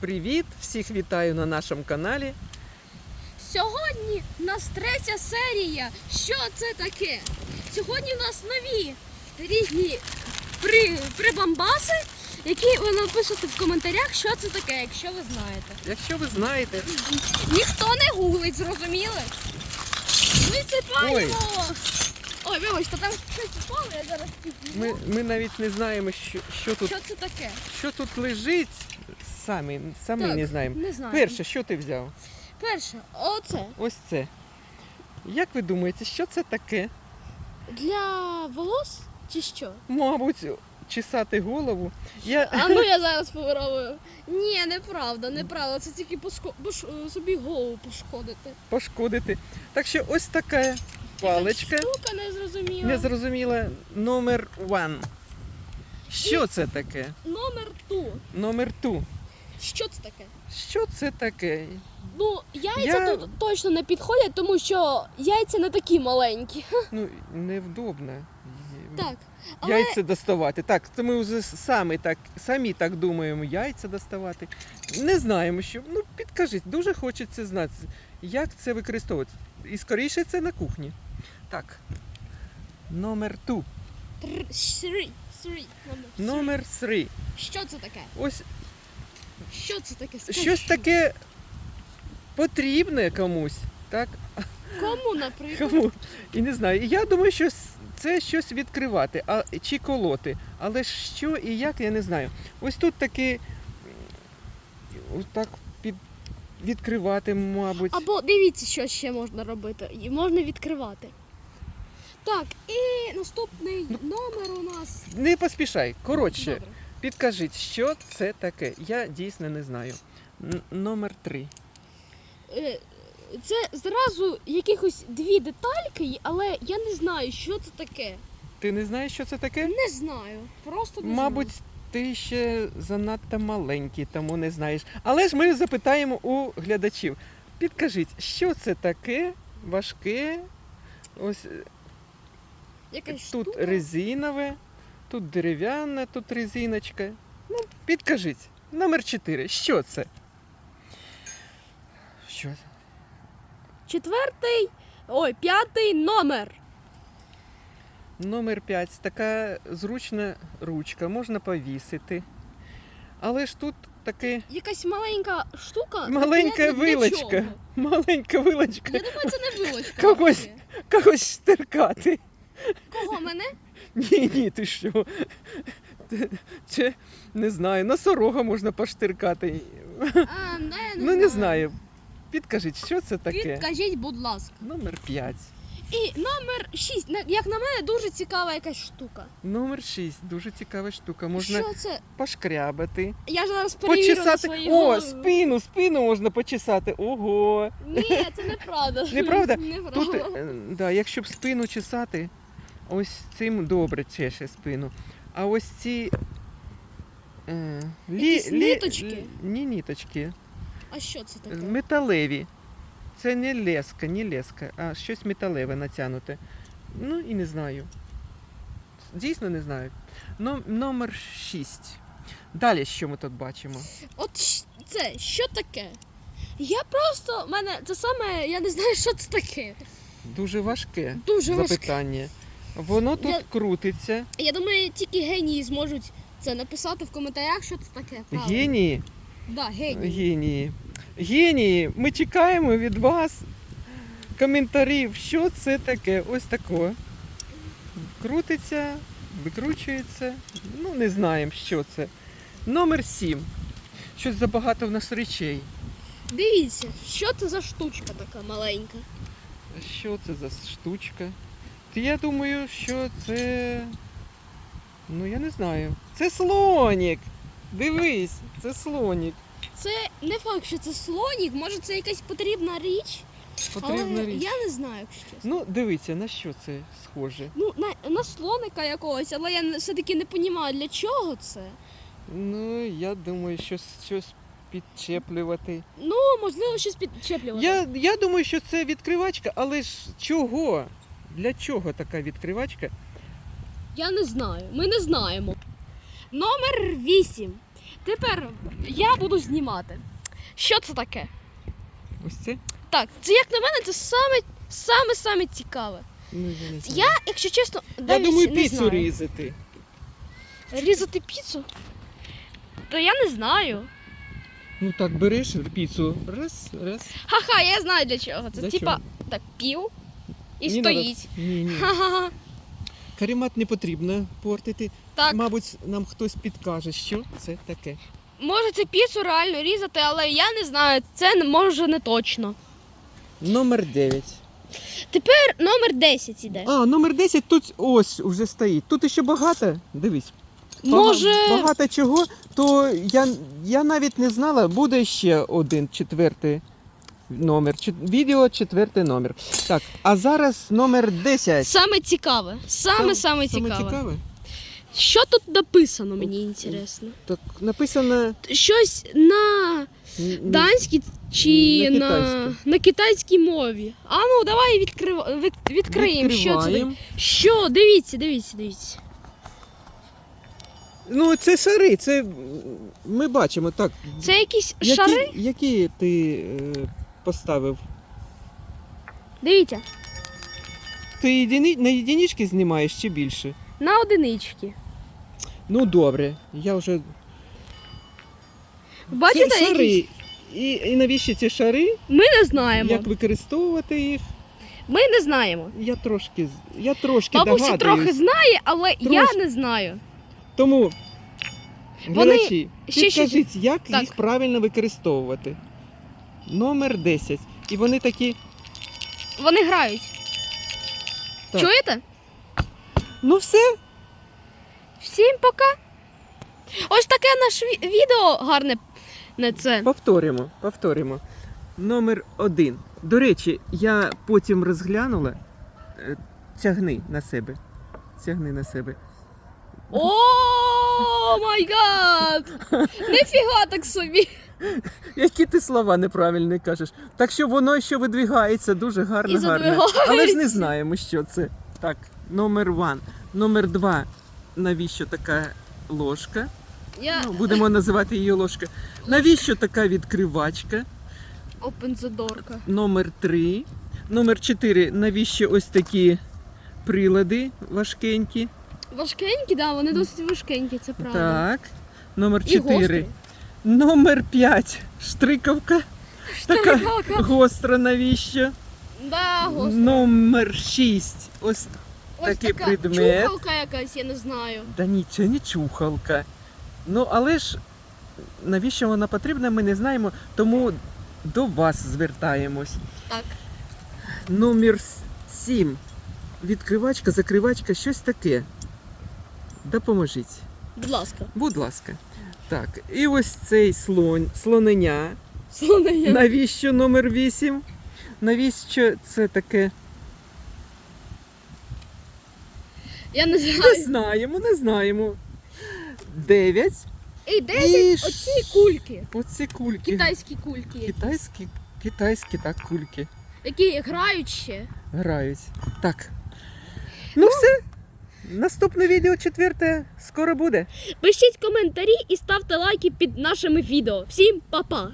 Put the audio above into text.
Привіт! Всіх вітаю на нашому каналі. Сьогодні у нас третя серія. Що це таке? Сьогодні у нас нові різні при, прибамбаси, які ви напишете в коментарях, що це таке, якщо ви знаєте. Якщо ви знаєте, Ніхто не гуглить, зрозуміли? Ми сипаємо! Ой, вибачте, там щось впало, я зараз підніму. ми, ми навіть не знаємо, що, що, тут, Що це таке? що тут лежить. Самі, самі Так, не знаємо. Не знаю. Перше, що ти взяв? Перше, оце. Ось це. Як ви думаєте, що це таке? Для волос чи що? Мабуть, чесати голову. Я... А ну я зараз попробую. Ні, неправда, неправда. Це тільки поско... пош- собі голову пошкодити. пошкодити. Так що ось така паличка. Штука не зрозуміла. Незрозуміла номер one. Що це таке? Номер ту. Номер two. Що це таке? Що це таке? Ну, яйця Я- тут точно не підходять, тому що яйця не такі маленькі. Ну, невдобно. Так. Але Яйця доставати. Так, то ми вже самі так, самі так думаємо, яйця доставати. Не знаємо, що. Ну, підкажіть, дуже хочеться знати, як це використовувати. І скоріше це на кухні. Так. Номер ту. тр... Номер три. Що це таке? Ось Що це таке? Скажи. щось таке потрібне комусь. Так? Кому, наприклад? Кому? І не знаю. І я думаю, що це щось відкривати а, чи колоти. Але що і як, я не знаю. Ось тут таки ось так під, відкривати, мабуть. Або дивіться, що ще можна робити. І можна відкривати. Так, і наступний Ну. номер у нас. Не поспішай. Коротше, Добре. Підкажіть, що це таке. Я дійсно не знаю. Н- номер три. Е, Це зразу якихось дві детальки, але я не знаю, що це таке. Ти не знаєш, що це таке? Не знаю. Просто не Мабуть, ти ще занадто маленький, тому не знаєш. Але ж ми запитаємо у глядачів. Підкажіть, що це таке важке? Ось е, знаю. Якась тут штука. резинове, тут дерев'яна, тут резиночка. Ну, підкажіть. Номер 4. Що це? Що це? Четвертий, ой, п'ятий номер. Номер 5. Така зручна ручка, можна повісити. Але ж тут таке Якась маленька штука. маленька непонятно для вилочка. чого. Маленька вилочка. Я думаю, це не вилочка. Когось. взагалі. Когось штиркати. Кого мене? Ні, ні, ти що? Це не знаю, носорога можна поштиркати. А, не, не Ну не знаю. Підкажіть, що це таке? Підкажіть, будь ласка. Номер 5. І номер 6. Як на мене, дуже цікава якась штука. Номер 6. Дуже цікава штука. Можна Що це? пошкрябати, Я зараз перевірю на почесати. О, спину, спину можна почесати. Ого. Ні, це неправда. Неправда? Неправда. Тут, е, да, якщо б спину чесати, ось цим добре чеше спину. А ось ці. Е, лі, Якісь ниточки? ні, ніточки. А що це таке? Металеві. Це не леска, не леска, а щось металеве натягнуте. Ну і не знаю. Дійсно не знаю. Но, номер 6. Далі що ми тут бачимо? От щ- це що таке? Я просто в мене це саме, я не знаю, що це таке. Дуже важке Дуже важке. запитання. Воно тут Я- крутиться. Я думаю, тільки генії зможуть це написати в коментарях, що це таке. правильно. Генії. Да, генії. Генії. Генії, ми чекаємо від вас коментарів, що це таке. Ось таке. Крутиться, викручується. Ну, не знаємо, що це. Номер 7. Щось забагато в нас речей. Дивіться, що це за штучка така маленька. Що це за штучка? Я думаю, що це. Ну, я не знаю. Це слонік. Дивись, це слонік. Це не факт, що це слонік, може це якась потрібна річ. Потрібна але річ. я не знаю, якщо чесно. Ну, дивіться, на що це схоже. Ну, на, на слоника якогось, але я все-таки не розумію, для чого це. Ну, я думаю, що щось підчеплювати. Ну, можливо, щось підчеплювати. Я, я думаю, що це відкривачка, але ж чого? Для чого така відкривачка? Я не знаю. Ми не знаємо. Номер 8. Тепер я буду знімати. Що це таке? Ось це? Так, це як на мене, це саме саме саме цікаве. Ну, я не знаю. Я, якщо чесно, Я навіть думаю, не піцу знаю. різати. Різати піцу? Та я не знаю. Ну так, береш піцу. Раз, раз. Ха-ха, я знаю для чого. Це Для типа чого? так пів і Ні, стоїть. Ні, ні. Ха-ха-ха. Каремат не потрібно портити. Так, Мабуть, нам хтось підкаже, що це таке. може це піцу реально різати, але я не знаю, це не- може не точно. Номер 9. Тепер номер 10 іде. А, номер 10 тут ось уже стоїть. Тут ще багато. Дивись. Бага- Може. Багато чого, то я, я навіть не знала, буде ще один четвертий номер. Чет- Відео четвертий номер. Так, а зараз номер 10. Саме цікаве. Саме саме цікаве. цікаве. Що тут написано, мені інтересно. Так, написано Щось на данській чи На на, китайській. на китайській мові. А ну давай відкрив... від- відкриємо. Що це? відкриваємо. Що? Дивіться, дивіться, дивіться. Ну, це шари, це м, ми бачимо. Так, Це якісь які, шари? які ти е, поставив? Дивіться, Ти єдині, на єдинички знімаєш чи більше? на одинички. Ну добре, я вже. Бачите, це шари. якісь? І, і навіщо ці шари? Ми не знаємо. Як використовувати їх? Ми не знаємо. Я трошки, я трошки Бабуся догадуюсь. трохи знає, але я Трошки. не знаю. Тому, Вони- глядачі, ще- ще- підкажіть, як Так. їх правильно використовувати. Номер 10. І вони такі. Вони грають. Так. Чуєте? Ну все, Всім пока. Ось таке наше ві- відео гарне. Не це. повторимо, повторимо. Номер один. До речі, я потім розглянула. Е, Тягни на себе. Тягни на себе. О май гад! Нифіга так собі. Які ти слова неправильні кажеш. Так що воно ще видвигається дуже гарно, І гарно. Але ж не знаємо, що це. Так, номер ван. Номер два. Навіщо така ложка? Я Ну, будемо називати її ложка. Навіщо така відкривачка? Door. Номер три. Номер чотири. Навіщо ось такі прилади важкенькі? Важкенькі, да, вони досить важкенькі, це правда. Так. Номер чотири. Номер п'ять. Штриковка. Така гостра навіщо? Да, гостро. Номер 6. Ось Ось такий така предмет. чухалка якась, я не знаю. да нічого, не чухалка. Ну, але ж навіщо вона потрібна, ми не знаємо, тому до вас звертаємось. Так. Номер 7. Відкривачка, закривачка, щось таке. Допоможіть. Будь ласка. Будь ласка. Так, і ось цей слон, слоненя. Слонення. Навіщо номер 8? Навіщо це таке? Я не знаю. Не знаємо, не знаємо. 9. І 10 І оці кульки. Оці кульки. Китайські кульки. Китайські, китайські так кульки Які грають ще. грають. Так. Ну, все. Наступне відео четверте скоро буде. Пишіть коментарі і ставте лайки під нашими відео. Всім па-па!